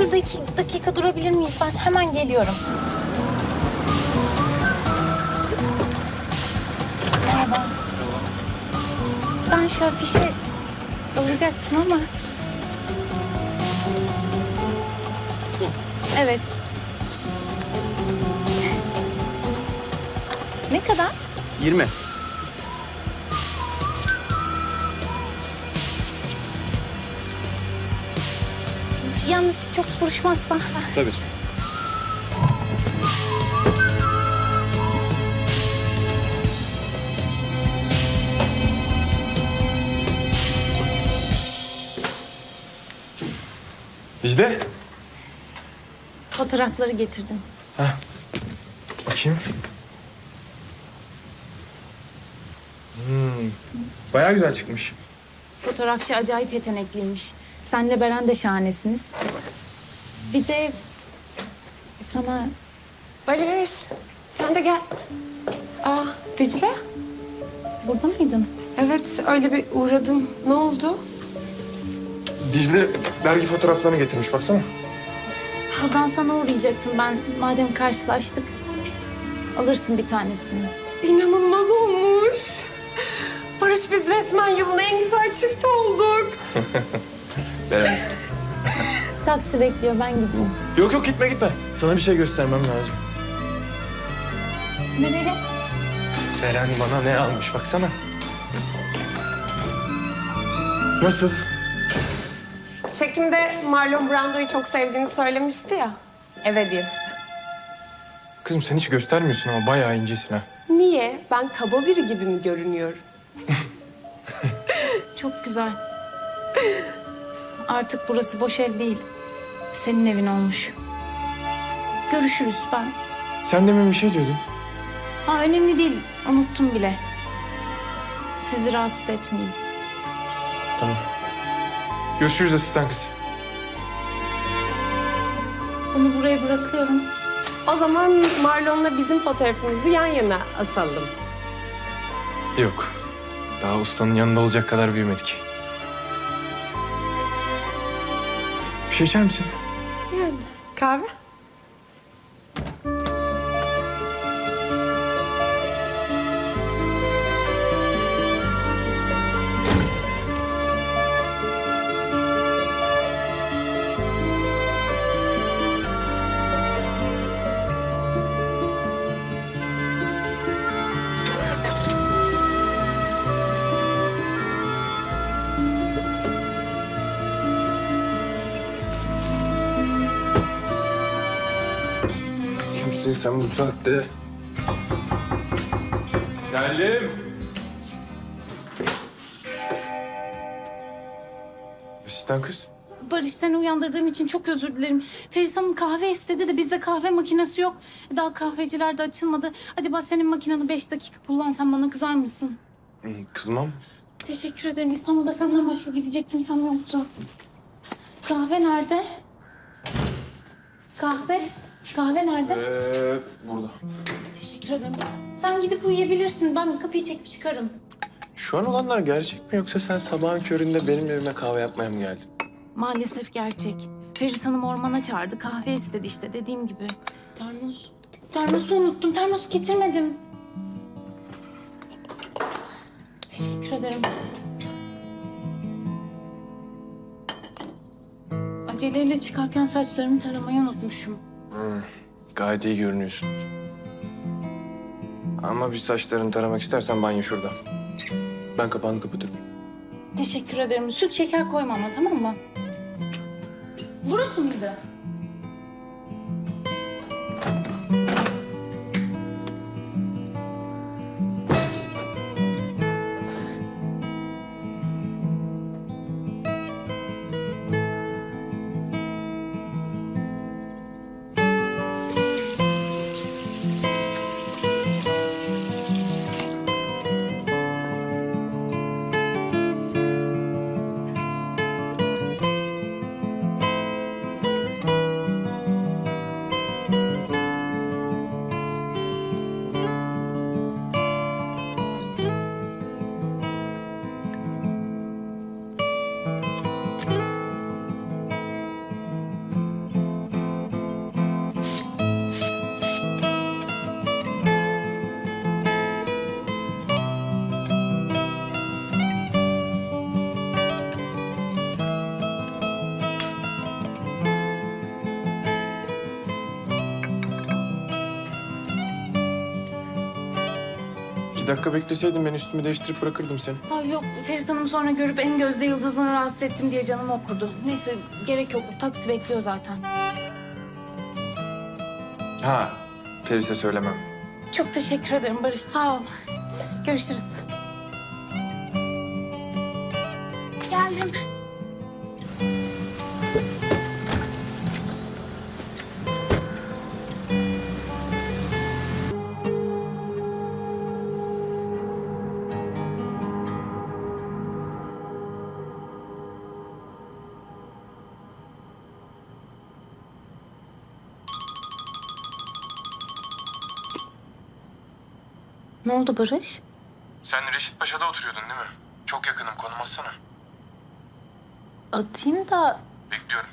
şurada iki dakika durabilir miyiz? Ben hemen geliyorum. Merhaba. Ben şu afişi alacaktım ama... Evet. Ne kadar? 20. çok buruşmazsa. Tabii. Dicle. Fotoğrafları getirdim. Bakayım. Hmm. Bayağı güzel çıkmış. Fotoğrafçı acayip yetenekliymiş. Senle Beren de şahanesiniz. Bir de sana Barış, sen de gel. Aa, Dicle? burada mıydın? Evet, öyle bir uğradım. Ne oldu? Dicle dergi fotoğraflarını getirmiş baksana. Ha, Ben sana uğrayacaktım. Ben madem karşılaştık alırsın bir tanesini. İnanılmaz olmuş. Barış biz resmen yılın en güzel çifti olduk. Beren. Taksi bekliyor ben gideyim. Yok yok gitme gitme. Sana bir şey göstermem lazım. Nereye? Beren bana ne almış baksana. Nasıl? Çekimde Marlon Brando'yu çok sevdiğini söylemişti ya. Ev hediyesi. Kızım sen hiç göstermiyorsun ama bayağı incesin ha. Niye? Ben kaba biri gibi mi görünüyorum? Çok güzel. Artık burası boş ev değil. Senin evin olmuş. Görüşürüz ben. Sen demin bir şey diyordun. Ha önemli değil. Unuttum bile. Sizi rahatsız etmeyeyim. Tamam. Görüşürüz asistan kız. Bunu buraya bırakıyorum. O zaman Marlon'la bizim fotoğrafımızı yan yana asalım. Yok. Daha ustanın yanında olacak kadar büyümedik. Bir şey içer misin? Yani kahve? Kimsin sen bu saatte? Geldim. Asistan kız. Barış seni uyandırdığım için çok özür dilerim. Feris Hanım kahve istedi de bizde kahve makinesi yok. Daha kahveciler de açılmadı. Acaba senin makinanı beş dakika kullansam bana kızar mısın? Hmm, Kızmam. Teşekkür ederim. İstanbul'da senden başka gidecek kimsem yoktu. Kahve nerede? Kahve? Kahve nerede? Ee, burada. Teşekkür ederim. Sen gidip uyuyabilirsin. Ben kapıyı çekip çıkarım. Şu an olanlar gerçek mi yoksa sen sabahın köründe benim evime kahve yapmaya mı geldin? Maalesef gerçek. Feris Hanım ormana çağırdı. Kahve istedi işte dediğim gibi. Termos. Termosu unuttum. Termos getirmedim. Teşekkür ederim. Aceleyle çıkarken saçlarımı taramayı unutmuşum. Gayet iyi görünüyorsun. Ama bir saçlarını taramak istersen banyo şurada. Ben kapağını kapatırım. Teşekkür ederim. Süt şeker koyma ama tamam mı? Burası mıydı? Dakika bekleseydin ben üstümü değiştirip bırakırdım seni. Ay yok Feris Hanım sonra görüp en gözde yıldızını rahatsız ettim diye canımı okurdu. Neyse gerek yok. Taksi bekliyor zaten. Ha, Feris'e söylemem. Çok teşekkür ederim Barış. Sağ ol. Görüşürüz. Geldim. Ne oldu Barış? Sen Reşit Paşa'da oturuyordun değil mi? Çok yakınım, konum atsana. Atayım da Bekliyorum.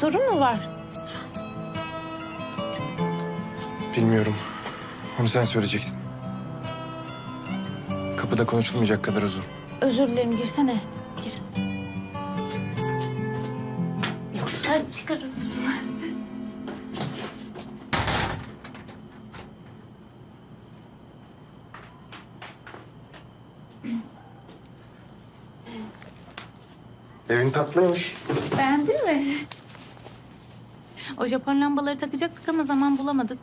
Sorun mu var? Bilmiyorum. Onu sen söyleyeceksin. Kapıda konuşulmayacak kadar uzun. Özür dilerim girsene. Gir. Hadi çıkarır mısın? Evin tatlıymış. O Japon lambaları takacaktık ama zaman bulamadık.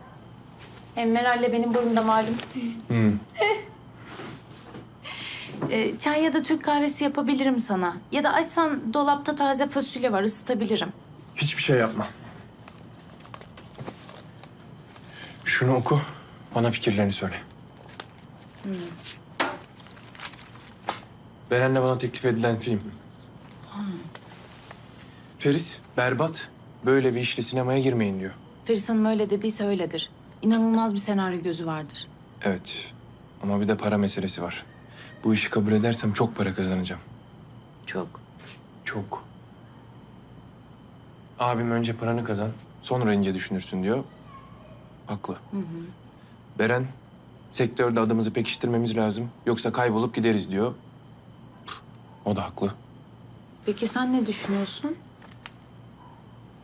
Hem Meral'le benim boyum da malum. Hı. Ee, çay ya da Türk kahvesi yapabilirim sana. Ya da açsan dolapta taze fasulye var ısıtabilirim. Hiçbir şey yapma. Şunu oku. Bana fikirlerini söyle. Beren'le bana teklif edilen film. Feris, berbat. Böyle bir işle sinemaya girmeyin diyor. Feris Hanım öyle dediyse öyledir. İnanılmaz bir senaryo gözü vardır. Evet. Ama bir de para meselesi var. Bu işi kabul edersem çok para kazanacağım. Çok. Çok. Abim önce paranı kazan, sonra ince düşünürsün diyor. Haklı. Beren, sektörde adımızı pekiştirmemiz lazım. Yoksa kaybolup gideriz diyor. O da haklı. Peki sen ne düşünüyorsun?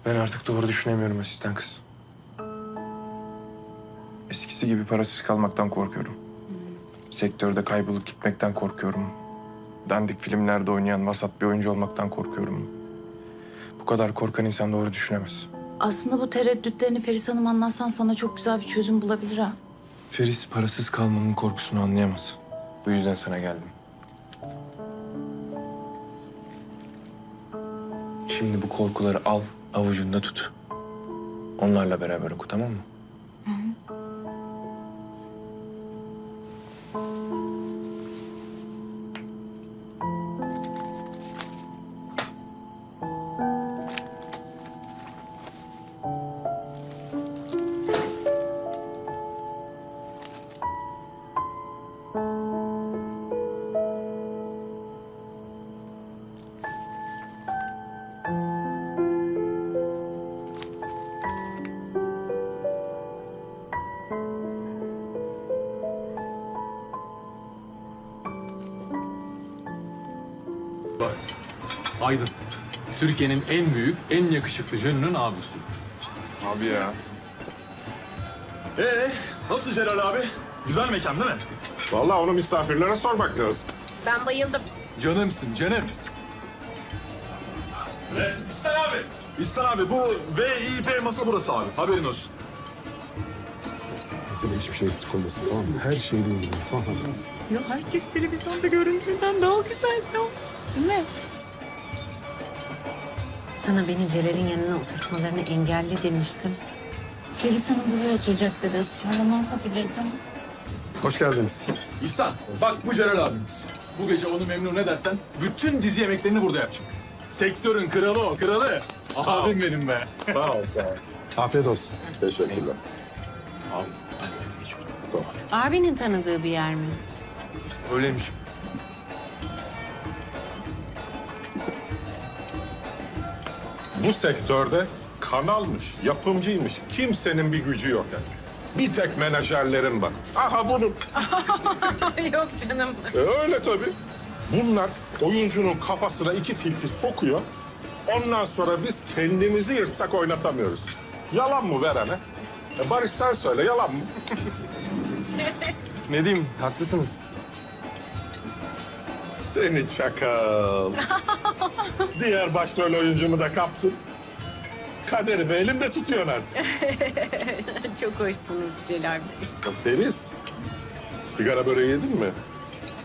Ben artık doğru düşünemiyorum asistan kız. Eskisi gibi parasız kalmaktan korkuyorum. Sektörde kaybolup gitmekten korkuyorum. Dandik filmlerde oynayan vasat bir oyuncu olmaktan korkuyorum. Bu kadar korkan insan doğru düşünemez. Aslında bu tereddütlerini Feris Hanım anlatsan sana çok güzel bir çözüm bulabilir ha. Feris parasız kalmanın korkusunu anlayamaz. Bu yüzden sana geldim. Şimdi bu korkuları al, avucunda tut. Onlarla beraber oku, tamam mı? Aydın. Türkiye'nin en büyük, en yakışıklı jönünün abisi. Abi ya. Ee, nasıl Celal abi? Güzel mekan değil mi? Vallahi onu misafirlere sormak lazım. Ben bayıldım. Canımsın canım. Ve İhsan abi. İhsan abi bu VIP masa burası abi. Haberin olsun. Mesela hiçbir şey eksik olmasın tamam mı? Her şeyle ilgili. Tamam hadi. Ya herkes televizyonda görüntüden daha güzel ya. Değil mi? Sana beni Celal'in yanına oturtmalarını engelle demiştim. Feris Hanım buraya oturacak dedi ısrarla ne yapabilirdim? Hoş geldiniz. İhsan, bak bu Celal abimiz. Bu gece onu memnun edersen bütün dizi yemeklerini burada yapacak. Sektörün kralı o, kralı. Abim benim be. Sağ ol, sağ ol. Afiyet olsun. Teşekkürler. Abinin tanıdığı bir yer mi? Öyleymiş. Bu sektörde kanalmış, yapımcıymış. Kimsenin bir gücü yok yani. Bir tek menajerlerin var. Aha bunun. Yok canım. E, öyle tabii. Bunlar oyuncunun kafasına iki tilki sokuyor. Ondan sonra biz kendimizi yırtsak oynatamıyoruz. Yalan mı verene? E Barış sen söyle yalan mı? Ne diyeyim haklısınız. Seni çakal. Diğer başrol oyuncumu da kaptın. Kaderimi elimde tutuyorsun artık. Çok hoşsunuz Celal Bey. Feriz, sigara böreği yedin mi?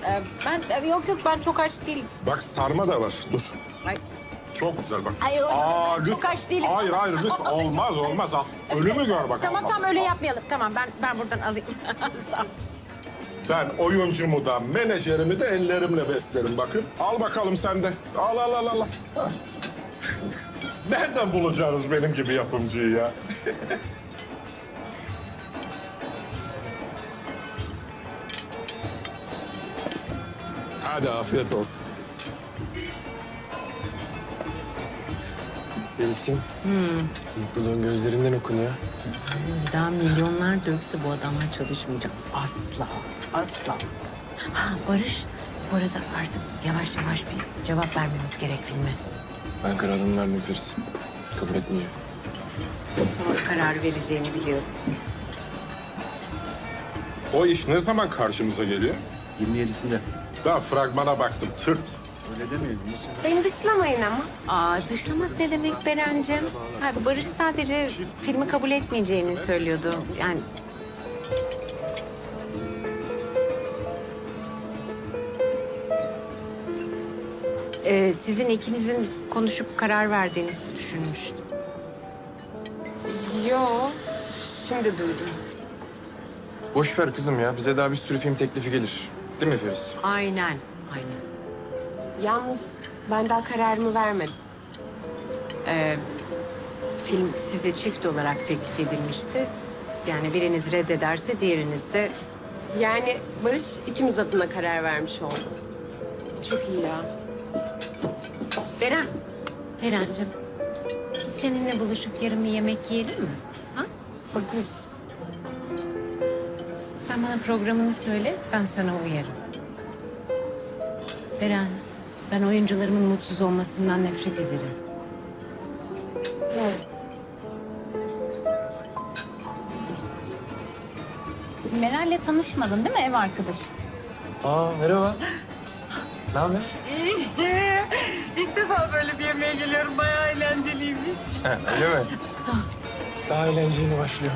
Ee, ben e, yok yok ben çok aç değilim. Bak sarma da var, dur. Ay, Çok güzel bak. Ay, o- Aa, çok lütfen. aç değilim. Hayır, hayır, lütfen. Olmaz, olmaz. Al. Ölümü gör bak. tamam olmaz. tamam öyle yapmayalım. Tamam ben ben buradan alayım. Sağ ol. Ben oyuncumu da, menajerimi de ellerimle beslerim bakın. Al bakalım sen de. Al, al, al, al. Nereden bulacağız benim gibi yapımcıyı ya? Hadi afiyet olsun. Feris'ciğim. Mutluluğun gözlerinden okunuyor. Bir daha milyonlar dökse bu adamlar çalışmayacak. Asla. Asla. Ha Barış. Bu arada artık yavaş yavaş bir cevap vermemiz gerek filme. Ben kararımı verdim Feris. Kabul etmeyeceğim. Doğru karar vereceğini biliyordum. O iş ne zaman karşımıza geliyor? 27'sinde. Ben fragmana baktım, tırt. Öyle demeyelim. Nasıl? Beni dışlamayın ama. Aa dışlamak ne demek Berencim? Ha, Barış sadece filmi kabul etmeyeceğini söylüyordu. Yani Ee, sizin ikinizin konuşup karar verdiğinizi düşünmüştüm. Yo. Şimdi duydum. Boş ver kızım ya. Bize daha bir sürü film teklifi gelir. Değil mi Feris? Aynen, aynen. Yalnız ben daha kararımı vermedim. Ee, film size çift olarak teklif edilmişti. Yani biriniz reddederse diğeriniz de Yani Barış ikimiz adına karar vermiş oldu. Çok iyi ya. Beren. Berencim. Seninle buluşup yarın bir yemek yiyelim mi? Ha? Bakarız. Sen bana programını söyle, ben sana uyarım. Beren, ben oyuncularımın mutsuz olmasından nefret ederim. Meral'le tanışmadın değil mi ev arkadaşı? Aa merhaba. ne haber? İlk defa böyle bir yemeğe geliyorum. Bayağı eğlenceliymiş. Ha, öyle mi? İşte. Daha eğlenceli başlıyor.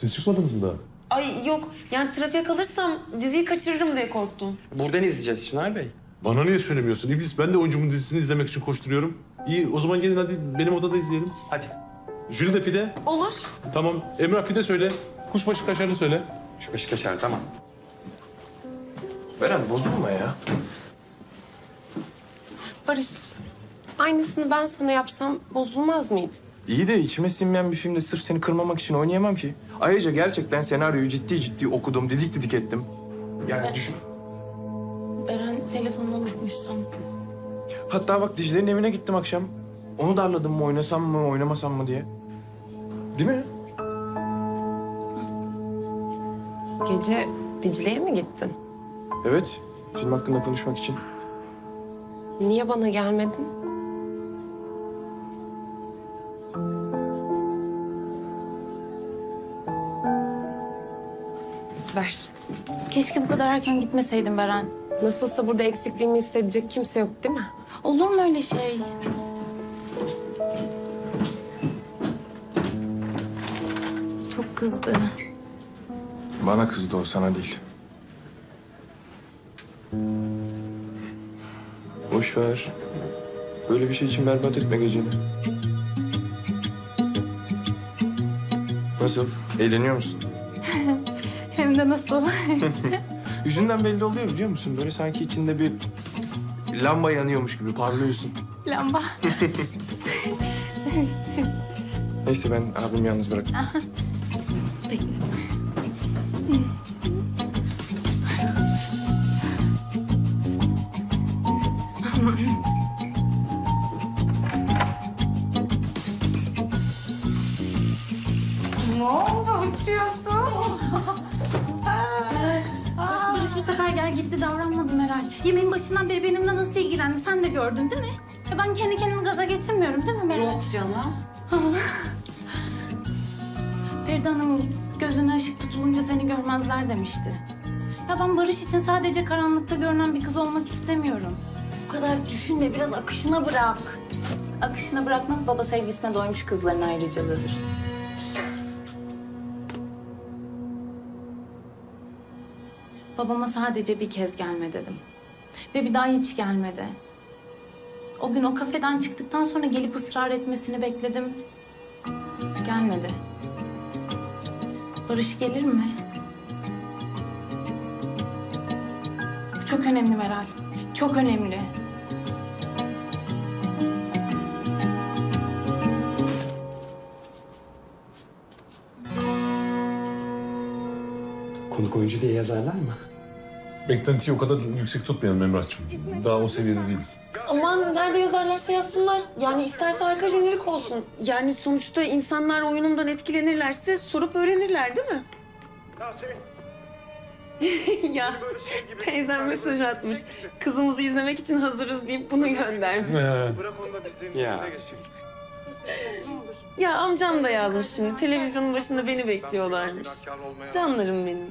Siz çıkmadınız mı daha? Ay yok yani trafiğe kalırsam diziyi kaçırırım diye korktum. Buradan izleyeceğiz Çınar Bey. Bana niye söylemiyorsun İblis? Ben de oyuncumun dizisini izlemek için koşturuyorum. İyi o zaman gelin hadi benim odada izleyelim. Hadi. Jüri de pide. Olur. Tamam. Emrah pide söyle. Kuşbaşı kaşarlı söyle. Şu beş kaçar tamam. Beren bozulma ya. Barış, aynısını ben sana yapsam bozulmaz mıydı? İyi de içime sinmeyen bir filmde sırf seni kırmamak için oynayamam ki. Ayrıca gerçekten senaryoyu ciddi ciddi okudum, didik didik ettim. Yani düşün. Beren telefonunu unutmuşsun. Hatta bak Dicle'nin evine gittim akşam. Onu darladım mı, oynasam mı, oynamasam mı diye. Değil mi? Gece Dicle'ye mi gittin? Evet. Film hakkında konuşmak için. Niye bana gelmedin? Ver. Keşke bu kadar erken gitmeseydin Beren. Nasılsa burada eksikliğimi hissedecek kimse yok değil mi? Olur mu öyle şey? Çok kızdı. Bana kızdı o, sana değil. Boş ver. Böyle bir şey için berbat etme geceni. Nasıl? Eğleniyor musun? Hem de nasıl? Yüzünden belli oluyor biliyor musun? Böyle sanki içinde bir lamba yanıyormuş gibi parlıyorsun. Lamba. Neyse ben abimi yalnız bırak. Bekle. Başından beri benimle nasıl ilgilendi sen de gördün değil mi? Ya ben kendi kendimi gaza getirmiyorum değil mi Meral? Yok canım. Feride Hanım gözüne ışık tutulunca seni görmezler demişti. Ya ben Barış için sadece karanlıkta görünen bir kız olmak istemiyorum. Bu kadar düşünme biraz akışına bırak. Akışına bırakmak baba sevgisine doymuş kızların ayrıcalığıdır. Babama sadece bir kez gelme dedim. Ve bir daha hiç gelmedi. O gün o kafeden çıktıktan sonra gelip ısrar etmesini bekledim. Gelmedi. Barış gelir mi? Bu çok önemli Meral. Çok önemli. Konuk oyuncu diye yazarlar mı? Beklentiyi o kadar yüksek tutmayalım Emrah'cığım. Daha o seviyede değiliz. Aman nerede yazarlarsa yazsınlar. Yani isterse arka jenerik olsun. Yani sonuçta insanlar oyunumdan etkilenirlerse sorup öğrenirler değil mi? ya teyzem mesaj atmış. Kızımızı izlemek için hazırız deyip bunu göndermiş. Ya. Ya amcam da yazmış şimdi. Televizyonun başında beni bekliyorlarmış. Canlarım benim.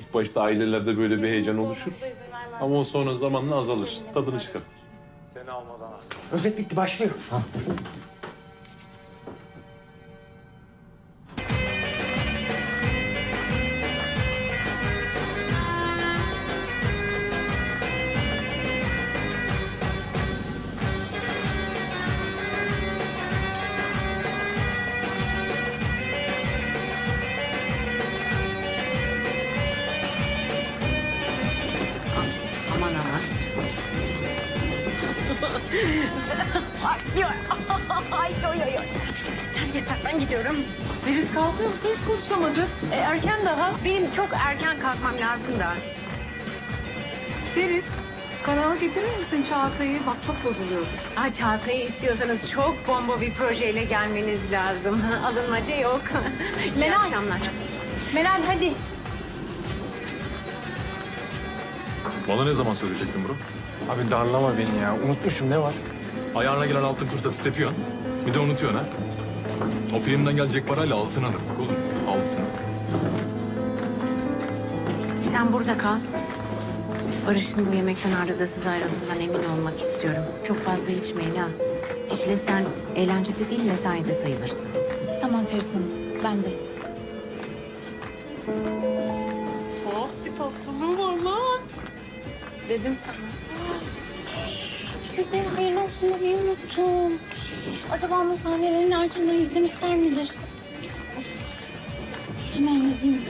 İlk başta ailelerde böyle bir heyecan oluşur. Ama o sonra zamanla azalır. Tadını çıkartır. Özet bitti başlıyor. Aman Filiz kalkıyor musun? Hiç konuşamadık. E, erken daha. Benim çok erken kalkmam lazım da. Feriz, kanala getirir misin Çağatay'ı? Bak çok bozuluyoruz. Aa, Çağatay'ı istiyorsanız çok bomba bir projeyle gelmeniz lazım. Alınmaca yok. İyi Meral. akşamlar. Meral hadi. Bana ne zaman söyleyecektin bro? Abi darlama beni ya. Unutmuşum ne var? Ayağına gelen altın fırsatı tepiyorsun. Bir de unutuyorsun ha. O filmden gelecek parayla altın alırdık oğlum. Altın. Sen burada kal. Barış'ın bu yemekten arızasız ayrıldığından emin olmak istiyorum. Çok fazla içmeyin ha. Dicle sen eğlencede değil mesaide sayılırsın. Tamam Feris Hanım ben de. Tuhaf bir tatlılığı var lan. Dedim sana. Şuraya hayırlı olsun demeyi unuttum. Acaba onun sahnelerini Ercan'la yüklemişler midir? Of. Hemen yazayım.